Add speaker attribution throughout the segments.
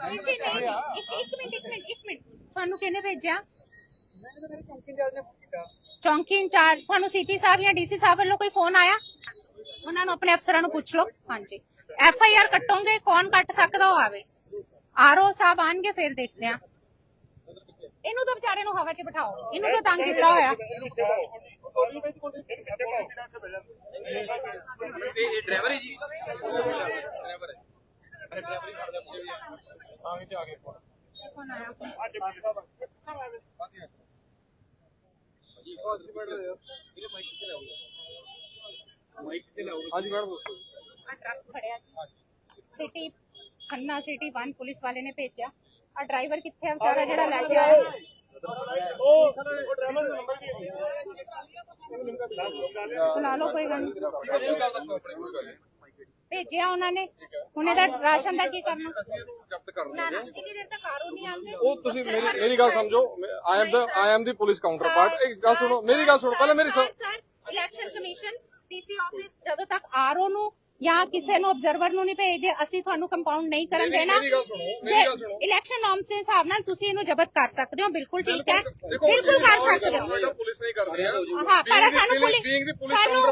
Speaker 1: ਨਹੀਂ ਜੀ ਨਹੀਂ ਜੀ ਇੱਕ ਇੱਕ ਮਿੰਟ ਇੱਕ ਮਿੰਟ ਇੱਕ ਮਿੰਟ ਤੁਹਾਨੂੰ ਕਿਹਨੇ ਭੇਜਿਆ ਚੌਂਕੀ ਇੰਚਾਰਜ ਤੁਹਾਨੂੰ ਸੀਪੀ ਸਾਹਿਬ ਜਾਂ ਡੀਸੀ ਸਾਹਿਬ ਵੱਲੋਂ ਕੋਈ ਫੋਨ ਆਇਆ ਉਹਨਾਂ ਨੂੰ ਆਪਣੇ ਅਫਸਰਾਂ ਨੂੰ ਪੁੱਛ ਲਓ ਹਾਂਜੀ ਐਫ ਆਈ ਆਰ ਕੱਟੋਗੇ ਕੌਣ ਕੱਟ ਸਕਦਾ ਉਹ ਆਵੇ ਆਰਓ ਸਾਹਿਬ ਆਣਗੇ ਫਿਰ ਦੇਖਦੇ ਆ ਇਹਨੂੰ ਤਾਂ ਵਿਚਾਰੇ ਨੂੰ ਹਵਾ 'ਚ ਬਿਠਾਓ ਇਹਨੂੰ ਤਾਂ ਤੰਗ ਕੀਤਾ ਹੋਇਆ
Speaker 2: ਇਹ ਡਰਾਈਵਰ ਹੈ ਜੀ ਡਰਾਈਵਰ ਹੈ ਅਰੇ ਡਰਾਈਵਰ ਹੀ ਕਰਦੇ ਪਿੱਛੇ ਵੀ ਆਗੇ ਤੇ ਆਗੇ
Speaker 1: ਕੌਣ ਆਇਆ
Speaker 2: ਜੀ ਫਾਸਟ ਪੜ ਰਹੇ ਹੋ ਇਹ ਮਾਈਕ ਤੇ ਲਾਓ ਮਾਈਕ ਤੇ ਲਾਓ ਹਾਂਜੀ ਮੈਡਮ ਦੱਸੋ
Speaker 1: ਆ ਟਰੱਕ ਖੜਿਆ ਸਿਟੀ ਖੰਨਾ ਸਿਟੀ 1 ਪੁਲਿਸ ਵਾਲੇ ਨੇ ਭੇਜਿਆ ਆ ਡਰਾਈਵਰ ਕਿੱਥੇ ਆ ਵਿਚਾਰਾ ਜਿਹੜਾ ਲੈ ਕੇ ਆਇਆ ਬੁਲਾ ਲਓ ਕੋਈ ਗੱਲ ਨਹੀਂ
Speaker 2: ਕੋਈ ਗੱਲ ਦੱਸੋ ਆਪਣੇ ਕੋਈ ਗੱਲ ਨਹੀਂ
Speaker 1: ਭੇਜਿਆ ਉਹਨਾਂ ਨੇ। ਹੁਣ ਇਹਦਾ ਰਾਸ਼ਨ ਦਾ ਕੀ ਕਰਨਾ?
Speaker 2: ਅਸੀਂ ਇਹਨੂੰ ਜ਼ਬਤ ਕਰ
Speaker 1: ਨਾ
Speaker 2: ਲਵਾਂਗੇ
Speaker 1: ਨਾ ਜਿੰਨੀ ਦੇਰ ਤੱਕ ਕਾਰੂ ਨਹੀਂ ਆਉਂਦੇ।
Speaker 2: ਉਹ ਤੁਸੀਂ ਮੇਰੀ ਮੇਰੀ ਗੱਲ ਸਮਝੋ। ਆਈ ਐਮ ਦਾ ਆਈ ਐਮ ਦੀ ਪੁਲਿਸ ਕਾਊਂਟਰ ਪਾਰਟ ਇੱਕ ਗੱਲ ਸੁਣੋ ਮੇਰੀ ਗੱਲ ਸੁਣੋ। ਪਹਿਲਾਂ ਮੇਰੀ
Speaker 1: sir election commission DC office ਜਦੋਂ ਤੱਕ ਆਰਓ ਨੂੰ ਜਾਂ ਕਿਸੇ ਨੂੰ ਆਬਜ਼ਰਵਰ ਨੂੰ ਨਹੀਂ ਭੇਜਦੇ ਅਸੀਂ ਤੁਹਾਨੂੰ ਕੰਪਾਊਂਡ ਨਹੀਂ ਕਰਨ ਦੇਣਾ। ਇਲੈਕਸ਼ਨ ਨਾਰਮਸ ਦੇ ਹਿਸਾਬ ਨਾਲ ਤੁਸੀਂ ਇਹਨੂੰ ਜ਼ਬਤ ਕਰ ਸਕਦੇ ਹੋ ਬਿਲਕੁਲ ਠੀਕ ਹੈ। ਬਿਲਕੁਲ ਕਰ ਸਕਦੇ ਹੋ।
Speaker 2: ਪੁਲਿਸ ਨਹੀਂ ਕਰਦੀ ਹੈ।
Speaker 1: ਹਾਂ ਪਰ ਸਾਨੂੰ ਪੁਲਿਸ ਸਾਨੂੰ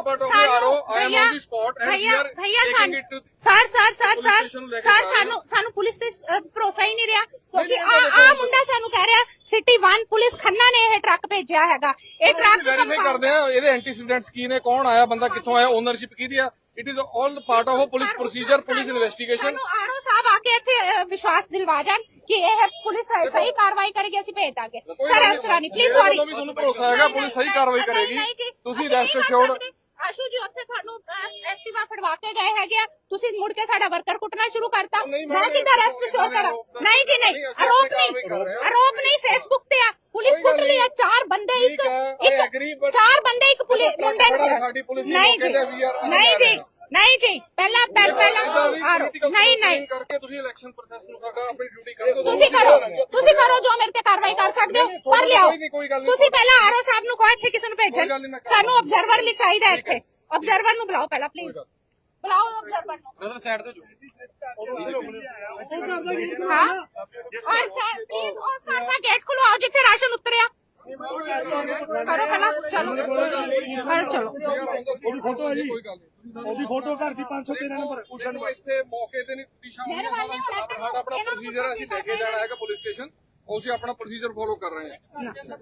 Speaker 2: to
Speaker 1: sir sir sir sir sir
Speaker 2: ਰਹੇ
Speaker 1: ਸਾਨੂੰ ਸਾਨੂੰ ਪੁਲਿਸ ਤੇ ਭਰੋਸਾ ਹੀ ਨਹੀਂ ਰਿਹਾ ਕਿਉਂਕਿ ਆ ਆ ਮੁੰਡਾ ਸਾਨੂੰ ਕਹਿ ਰਿਹਾ ਸਿਟੀ 1 ਪੁਲਿਸ ਖੰਨਾ ਨੇ ਇਹ ਟਰੱਕ ਭੇਜਿਆ ਹੈਗਾ। ਇਹ ਟਰੱਕ
Speaker 2: ਵੈਰੀਫਾਈ ਕਰਦੇ ਆ ਇਹਦੇ ਐਂਟੀਸੀਡੈਂਟਸ ਕੀ ਨੇ ਕੌਣ ਆਇਆ ਬੰਦਾ ਕਿੱਥੋਂ ਆਇਆ ਓਨਰਸ਼ਿਪ ਕਿਹਦੀ ਆ? It is all part of police procedure police investigation
Speaker 1: ਸਾਨੂੰ ਆਰਓ ਸਾਹਿਬ ਆ ਕੇ ਇੱਥੇ ਵਿਸ਼ਵਾਸ ਦਿਲਵਾ ਜਾਣ ਕਿ ਇਹ ਪੁਲਿਸ ਸਹੀ ਕਾਰਵਾਈ ਕਰੇਗੀ ਅਸੀਂ ਭੇਜ ਦਾਂਗੇ। ਸਰ ਇਸ ਤਰ੍ਹਾਂ ਨਹੀਂ ਪਲੀਜ਼ ਸੌਰੀ
Speaker 2: ਤੁਹਾਨੂੰ ਭਰੋਸਾ ਹੈਗਾ ਪੁਲਿਸ ਸਹੀ ਕਾਰਵਾਈ ਕਰੇਗੀ। ਤੁਸੀਂ ਰੈਸਟ ਅਸ਼ੋਰਡ
Speaker 1: ਆਸ਼ੂ ਜੀ ਉੱਥੇ ਤੁਹਾਨੂੰ ਐਕਟਿਵਾ ਫੜਵਾ ਕੇ ਗਏ ਹੈਗੇ ਆ। ਤੁਸੀਂ ਮੁੜ ਕੇ ਸਾਡਾ ਵਰਕਰ ਕੁੱਟਣਾ ਸ਼ੁਰੂ ਕਰਤਾ। ਮੈਂ ਕਿਦਾਂ ਰੈਸਟ ਸ਼ੋ
Speaker 2: ਮੈਂ-
Speaker 1: ਕਰਾਂ ਨਹੀਂ ਜੀ ਨਹੀਂ। ਆਰੋਪ ਨਹੀਂ। ਆਰੋਪ ਨਹੀਂ ਫੇਸਬੁੱਕ ਤੇ ਆ। ਪੁਲਿਸ ਕੁੱਟ ਆ
Speaker 2: ਨਹੀਂ।
Speaker 1: ਚਾਰ ਬੰਦੇ ਇੱਕ
Speaker 2: ਹੈ,
Speaker 1: ਇੱਕ ਚਾਰ ਬੰਦੇ ਇੱਕ ਪੁਲਿਸ ਮੁੰਡੇ ਨੂੰ
Speaker 2: ਸਾਡੀ ਪੁਲਿਸ
Speaker 1: ਨਹੀਂ ਜੀ ਨਹੀਂ ਜੀ
Speaker 2: ਹੈ।
Speaker 1: ਨਹੀਂ ਜੀ ਪਹਿਲਾਂ ਪਹਿ- ਪਹਿਲਾਂ ਆਰੋਪ ਨਹੀਂ ਨਹੀਂ
Speaker 2: ਕਰਕੇ ਤੁਸੀਂ ਇਲੈਕਸ਼ਨ ਪ੍ਰੋਸੈਸ ਨੂੰ ਸਾਡਾ ਆਪਣੀ ਡਿਊਟੀ ਕਰ ਦਿਓ
Speaker 1: ਤੁਸੀਂ ਕਰੋ ਤੁਸੀਂ ਕਰੋ ਜੋ ਮੇਰੇ ਤੇ ਕਾਰਵਾਈ ਕਰ ਸਕਦੇ ਹੋ ਪਰ
Speaker 2: ਕੋਈ
Speaker 1: ਲਿਆਓ
Speaker 2: ਨਹੀਂ, ਕੋਈ ਗੱਲ ਨਹੀਂ।
Speaker 1: ਤੁਸੀਂ ਪਹਿਲਾਂ ਆਰਓ ਸਾਹਿਬ ਨੂੰ ਕਹੋ ਇੱਥੇ ਕਿਸੇ ਨੂੰ ਭੇਜਣ ਸਾਨੂੰ। ਆਬਜ਼ਰਵਰ ਲਈ ਚਾਹੀਦਾ
Speaker 2: ਹੈ।
Speaker 1: ਇੱਥੇ ਆਬਜ਼ਰਵਰ ਨੂੰ ਬੁਲਾਓ ਪਹਿਲਾਂ ਪਲੀਜ਼। ਬੁਲਾਓ ਆਬਜ਼ਰਵਰ ਨੂੰ
Speaker 2: ਬ੍ਰਦਰ ਸਾਈਡ ਤੇ
Speaker 1: ਹਾਂ ਔਰ ਸਰ ਪਲੀਜ਼ ਖੁਲਵਾਓ ਜਿੱਥੇ ਰਾਸ਼ਨ ਉਤਰਿਆ। ਕਰੋ ਪਹਿਲਾਂ ਚਲੋ। ਕਰੋ ਚਲੋ।
Speaker 2: ਉਹਦੀ ਫੋਟੋ ਹੈ ਜੀ।
Speaker 3: ਉਹਦੀ ਫੋਟੋ ਘਰ ਦੀ 513 ਨੰਬਰ
Speaker 2: ਦੇਖੋ ਇੱਥੇ ਮੌਕੇ ਤੇ ਨਹੀਂ
Speaker 1: ਇੱਥੇ
Speaker 2: ਸਾਡਾ ਆਪਣਾ
Speaker 1: ਨੂੰ
Speaker 2: ਪ੍ਰੋਸੀਜਰ ਅਸੀਂ ਲੈ ਕੇ ਜਾਣਾ ਹੈਗਾ ਪੁਲਿਸ ਸਟੇਸ਼ਨ। ਉਹ ਅਸੀਂ ਆਪਣਾ ਪ੍ਰੋਸੀਜਰ ਫੋਲੋ ਕਰ ਰਹੇ ਹਾਂ।
Speaker 3: ਅੰਦਰ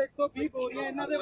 Speaker 3: 120 ਬੋਰੀਆਂ ਇਹਨਾਂ ਦੇ